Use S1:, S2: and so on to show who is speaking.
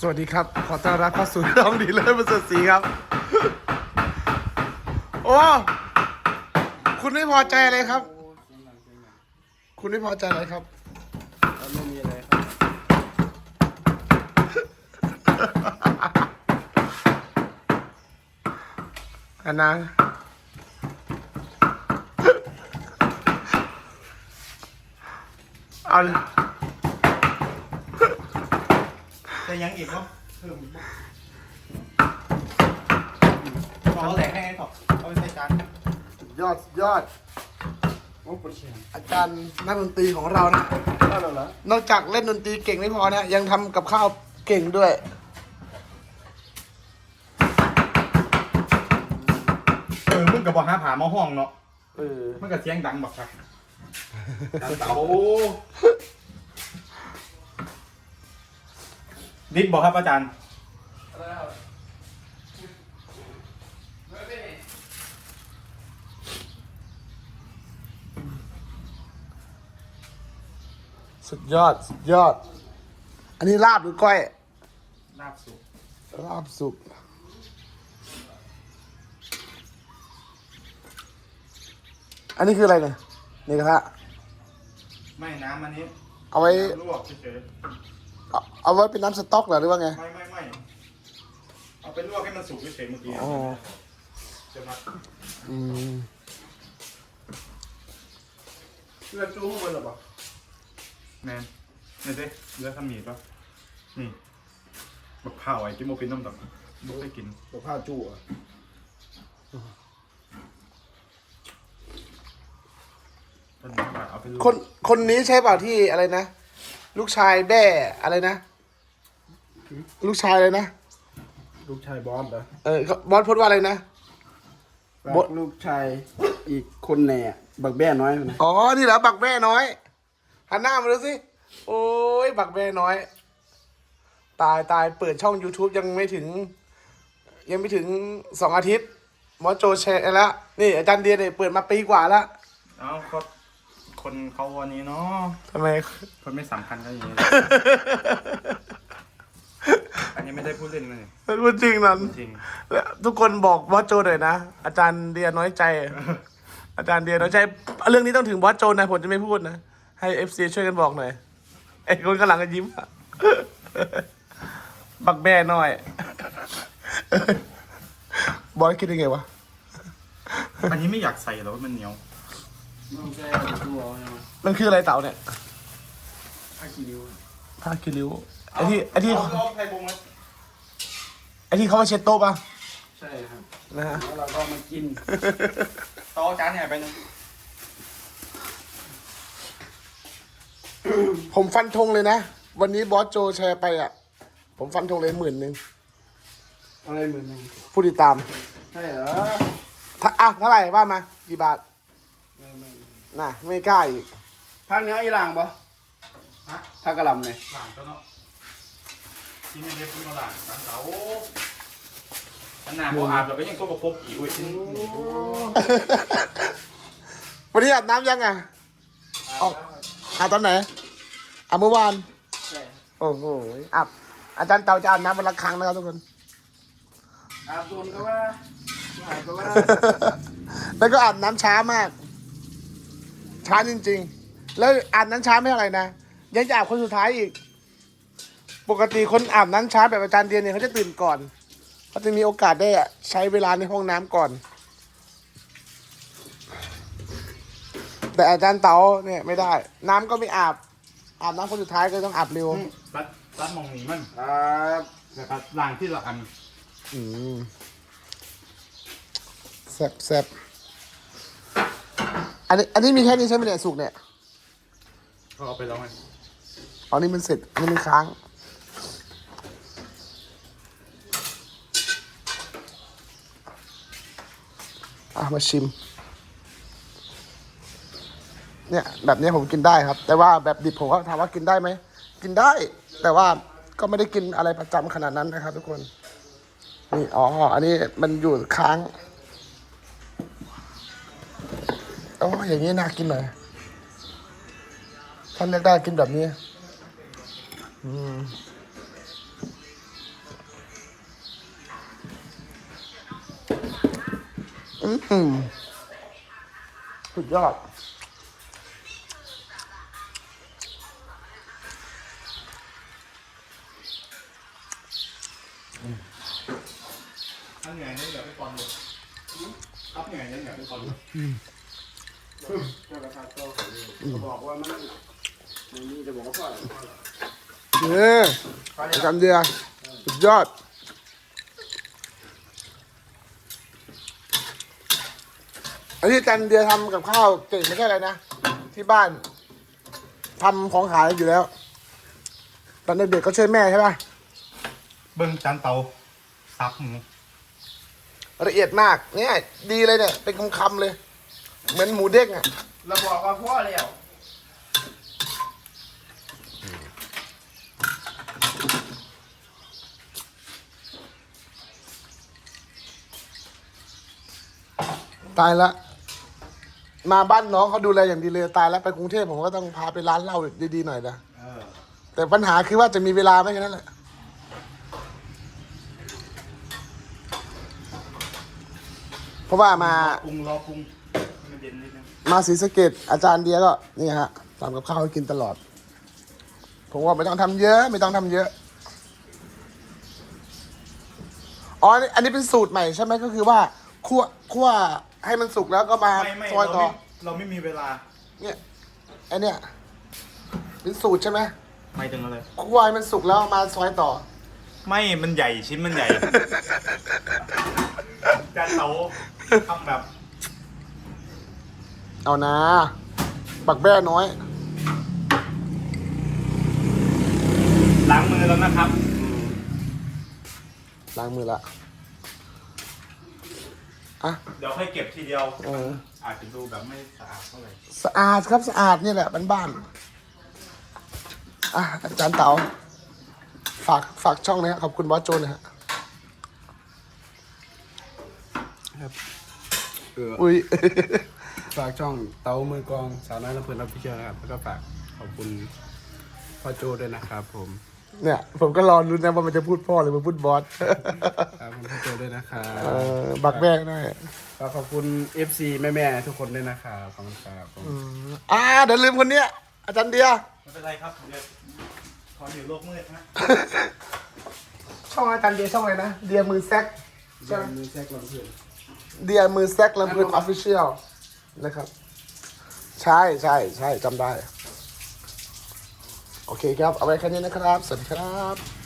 S1: สวัสดีครับ ขอต้อนรับเข้าสู่น้องดีเลยประเสริฐศรีครับ โอ้ คุณไม่พอใจอะไรครับ คุณไม่พอใจอะไรครับ
S2: ไม่มีอะไรครับ
S1: อันนั้นเอา
S2: แต่ยังอีกเนาะเพิ่มอีกขอแหลกให้ก่อนเอาไปใส่จาน
S1: ยอดยอด
S2: โอ้ปวดเชียง
S1: อาจารย์นักดนตรีของเรานะ
S2: ได้แล้วเหรอน
S1: อกจากเล่นดนตรีเก่งไม่พอนะ ยังทำกับข้าวเก่งด้วย
S2: เออมึงกับบอกหาผามาห้องเนาะ
S1: เออ
S2: มันกับเสียงดังบักคักดังเตา ดิดบอกครับอาจารย์
S1: สุดยอด สุดยอด อันนี้ลาบหรือก้อย
S2: ลาบสุก
S1: ลาบสุก อันนี้คืออะไรเนี่ย นี่กระทะ
S2: ไม่น้ำอันนี้
S1: เอาไว้
S2: น้ำลวกเฉย
S1: เอาเอาไว้เป็นน้ำสต๊อกเหรอหรือว่าไง
S2: ๆไม่ไม่ไม่เอาไปลวกให้มันสุกเฉยๆเมื่อกี้
S1: อ๋อ
S2: จะมา
S1: อืม
S2: เลือดจู้ข้างบนหรอปะแมนนี่สิเลือดทำหมีปะนี่บักข้าวไอ้กินโมเป็นน้ำดอกไม่ได้กิน
S1: กับข้าวจู่อะ
S2: ตอนนี้เอาไปลวก
S1: คนคนนี้ใช่เปล่าที่อะไรนะ ลูกชายแด้อะไรนะ ลูกชายอะไรนะ
S3: ลูกชายบอสเหรอ
S1: เออเขาบอสพูดว่าอะไรนะบด
S3: ลูกชายอีกคนแหน่บักแบ้น้อยมันนะ
S1: อ๋อ นี่เหรอบักแม่น้อยหันหน้ามาดูสิ โอ้ย บักแม่น้อย ตายตายเปิดช่อง YouTube ยังไม่ถึง ยังไม่ถึงสองอาทิตย์หมอโจแชร์แล้ว นี่อาจารย์เดียเนี่ยเปิดมาปีกว่าแล้ว
S2: เอ้าก็ คนเขาวันนี้เนาะ
S1: ทำไม
S2: คนไม่สำคัญก็อย่างนี้ อันนี้ไม่ได้พูดเล่นนะเนี่ย
S1: เป็นพูดจริงนั่น
S2: จริง
S1: แล้วทุกคนบอกบอสโจหน่อยนะ อาจารย์เดียน้อยใจ อาจารย์เดียน้อยใจ เรื่องนี้ต้องถึงบอสโจนะผมจะไม่พูดนะ ให้เอฟซีช่วยกันบอกหน่อย ไอ้คนข้างหลังก็ยิ้มอะบักแม่น้อย บอสคิดยังไงวะ
S2: อันนี้ไม่อยากใส่หรอกว่ามันเหนียว
S3: น้องแก้ตัวใช่ไหม
S1: มันคืออะไรเต่าเนี่ย
S3: ผ้าคีริ้ว
S1: ผ้าคิริ้วไอ้ที่ไอ้ที่
S2: เอาเอาไทยบงไหม
S1: ไอ้ที่เขามาเช็ดโต๊ะป่ะ
S3: ใช่ครับ
S1: นะฮะ
S3: แล้วเราก็มากิน
S2: โต๊ะจานเนี่ยไปหนึง
S1: ผมฟันธงเลยนะ วันนี้บอสโจแชร์ไปอะ ผมฟันธงเลยหมื่นหนึ่ง
S3: อะไรเหมือนกัน
S1: ผู้ติดตาม
S3: ใช่เหรอ
S1: ถ้าอะเท่าไหร่ว่ามากี่บาท
S3: ไม่ไม่
S1: น่ะไม่กล้าอีก
S3: ภาคเหนืออีหร่างปะ
S2: ฮะ
S3: ภาคกะหล่ำเลย
S2: หลังก็เนาะที่นี่เรียกคุณมาหลังหลังเสาอันหน้าพออาบแล้วก็ยังตัวประพบอีกอุ้ยนี่
S1: วันนี้อาบน้ำยังอะออกอาบตอนไหนอาบเมื่อวาน
S3: ใช่
S1: โอ้โหอาบอาจารย์เตาจะอาบน้ำวันละครั้งนะครับทุกคน
S3: อาบโดนก็ว่าอาบก็ว่า
S1: แล้วก็อาบน้ำช้ามาก ช้าจริง ๆ แล้วอาบน้ำช้าไม่เท่าไหร่นะ ยังจะอาบคนสุดท้ายอีก ปกติคนอาบน้ำช้าแบบอาจารย์เดียนเนี่ยเขาจะตื่นก่อนเขาจะมีโอกาสได้อะใช้เวลาในห้องน้ำก่อน แต่อาจารย์เต๋าเนี่ยไม่ได้ น้ำก็ไม่อาบ อาบน้ำคนสุดท้ายก็ต้องอาบเร็ว
S2: รัดรัดมองหนีมัน
S3: ครับ
S2: แต่รัดหลังที่ละอัน
S1: อืมแซ่บแซ่บ อันนี้อันนี้มีแค่นี้ใช่ไหมเนี่ยสุกเนี่ย
S2: เขาเอาไปแล้วไง
S1: อ๋อนี่มันเสร็จอันนี้มันค้าง อะมาชิม เนี่ยแบบนี้ผมกินได้ครับ แต่ว่าแบบดิบผมก็ถามว่ากินได้ไหม กินได้ แต่ว่าก็ไม่ได้กินอะไรประจำขนาดนั้นนะครับทุกคน นี่อ๋อ อันนี้มันอยู่ค้าง อ้อย่างนี้น่ากินหน่อยท่านเลือกได้กินแบบนี้ อืมอืมสุดยอด
S2: ถ้าเหนื่อยเนี่ยอย่าไปก่อนเลยครับเหนื่ยเนี่ยไปก่อนเลย
S3: เจ้ากระทะโตเขาบอกว่ามันมันมีจะบอกว่าพ่ออะไรพ่ออะไร
S1: เนี่ยประจำเดือนสุดยอดอันนี้จันเดียทำกับข้าวเก่งไม่ใช่อะไรนะ ที่บ้านทำของขายอยู่แล้ว ตอนเด็กๆก็ช่วยแม่ใช่ป่ะ
S2: เบิ้งจานเตาซับหมู
S1: ละเอียดมากเนี่ย ดีเลยเนี่ย เป็นคำๆเลย เหมือนหมูเด้งอะ
S3: เราบอกว่าพ่อแล้ว
S1: ตายละมาบ้านน้องเขาดูแลอย่างดีเลยตายแล้วไปกรุงเทพผมก็ต้องพาไปร้านเหล้าดีๆหน่อยนะ
S2: เออ
S1: แต่ปัญหาคือว่าจะมีเวลาไหมแค่นั้นแหละเพราะว่ามา
S2: ปรุงรอปรุงให้มัน เย็นนิดนึง
S1: มาศรีสะเกดอาจารย์เดียก็นี่ฮะทำกับข้าวให้กินตลอด ผมว่าไม่ต้องทำเยอะ ไม่ต้องทำเยอะอ๋ออันนี้อันนี้เป็นสูตรใหม่ใช่ไหมก็คือว่าคั่วคั่วให้มันสุกแล้วก็มา
S2: ไม่ไม่
S1: ซอย
S2: เรา
S1: ต่อ
S2: ไม่เราไม่มีเวลา
S1: เนี่ยไอเนี่ยเป็นสูตรใช่ไหม
S2: ไม่ถึงอะไร
S1: คั่วให้มันสุกแล้วเอามาซอยต่อ
S2: ไม่มันใหญ่ชิ้นมันใหญ่จานเตาทำแบบ
S1: เอานะ ปักแบ้น้อย
S2: ล้างมือแล้วนะครับ
S1: ล้างมือละอะ
S2: เดี๋ยวค่อยเก็บทีเดียว
S1: เออ
S2: อาจจะดูแบบไม่สะอาดเท่าไหร่
S1: สะอาดครับสะอาดนี่แหละบ้านๆอะอาจารย์เต๋าฝากฝากช่องนะฮะขอบคุณบอสโจนะฮะ
S3: เออ
S1: อุ้ย
S3: ฝากช่องเตามือกลองสาวน้อยลำเพลินรับพิเชียนะครับ แล้วก็ฝากขอบคุณพ่อโจด้วยนะครับผม
S1: เนี่ย ผมก็รอรุ้นนะว่ามันจะพูดพ่อหรือมันพูดบอส
S3: ขอบคุณพ่อโจด้วยนะครับ
S1: เออบักแบ้หน่อย
S3: ฝากขอบคุณ FC แม่ๆทุกคนด้วยนะครับขอบคุณครับผม
S1: อ่าเดี๋ยวลืมคนเนี้ย อาจารย์เดีย
S2: ไม่เป็นไรครับเดี๋ยวขออยู่โลกมืดนะ
S1: ช่องอาจารย์เดียช่องอะไรนะ เดียมือแซกใช่ไหม
S3: มือแซกลำเพลิน
S1: เดียมือแซกลำพูนออฟฟิเชียล นะครับ ใช่ใช่ใช่จำได้ โอเคครับ เอาไว้แค่นี้นะครับ สวัสดีครับ